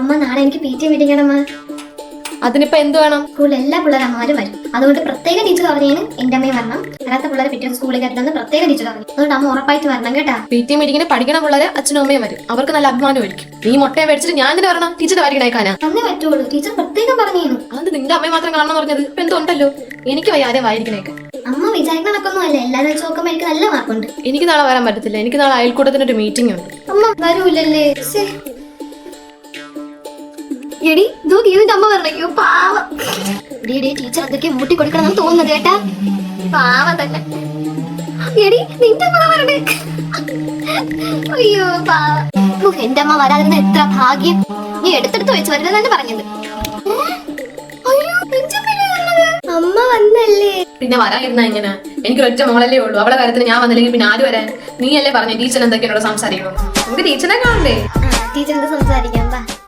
അമ്മ നാളെ എനിക്ക് പി ടി മീറ്റിംഗ് ആണ് അമ്മ അതിനിപ്പോ എന്ത് വേണം? സ്കൂളിൽ എല്ലാ പിള്ളേരും അമ്മമാരും വരും. അതുകൊണ്ട് പ്രത്യേക ടീച്ചർ പറഞ്ഞു എന്റെ അമ്മയും വരണം. അല്ലാത്ത പിള്ളേരെ പിറ്റേ സ്കൂളിൽ കയറ്റണമെന്ന് പ്രത്യേക ടീച്ചർ പറഞ്ഞു അതുകൊണ്ട് അമ്മ ഉറപ്പായിട്ട് വരണം കേട്ടാ. പി ടി മീറ്റിംഗിന് പഠിക്കണ പിള്ളേരെ അച്ഛനും അമ്മയും വരും. അവർക്ക് നല്ല അഭിമാനമായിരിക്കും നീ മുട്ടയെ മേടിച്ചിട്ട് ഞാൻ എന്തിനു വരണം. ടീച്ചർ വാരിക്കണേക്കാനാ അന്നേ പറ്റുള്ളൂ. ടീച്ചർ പ്രത്യേകം പറഞ്ഞു അത് നിന്റെ അമ്മയെ മാത്രം കാണണം പറഞ്ഞത്? ഇപ്പൊ എന്തുണ്ടല്ലോ? എനിക്ക് വയ്യാതെ ആരെ വായിരിക്കണേക്ക്. അമ്മ വിചാരിക്കണക്കൊന്നും അല്ല എല്ലാരും വെച്ച് നോക്കുമ്പോൾ എനിക്ക് നല്ല മാർക്കുണ്ട് എനിക്ക് നാളെ വരാൻ പറ്റത്തില്ല. എനിക്ക് നാളെ അയൽക്കൂട്ടത്തിന് ഒരു മീറ്റിംഗ് ഉണ്ട്. അമ്മ വരൂലല്ലേ? ശ്ശേ. എടി നോക്കി ഇതിന്റെ അമ്മ പറഞ്ഞു. പാവം. എടി ടീച്ചർ എന്തൊക്കെ മൂട്ടി കൊടുക്കണം തോന്നുന്നത് കേട്ടാ. പാവം തന്നെ. എടി നിന്റെ അമ്മ വരണേ അയ്യോ പാവം. എന്റെ അമ്മ വരാതിരുന്ന എത്ര ഭാഗ്യം. നീ എടുത്തെടുത്ത് വെച്ച് വരുന്നതന്നെ പറഞ്ഞത്? അമ്മ വന്നല്ലേ. പിന്നെ വരാതിരുന്ന എങ്ങനെ എനിക്ക് ഒറ്റ മോളല്ലേ ഉള്ളൂ. അവളെ കാര്യത്തിന് ഞാൻ വന്നില്ലെങ്കിൽ പിന്നെ ആര് വരാൻ? നീ അല്ലേ പറഞ്ഞു ടീച്ചർ എന്തൊക്കെയാണോ സംസാരിക്കണം നമുക്ക് ടീച്ചറെ കാണണ്ടേ? ടീച്ചർ എന്താ സംസാരിക്കാം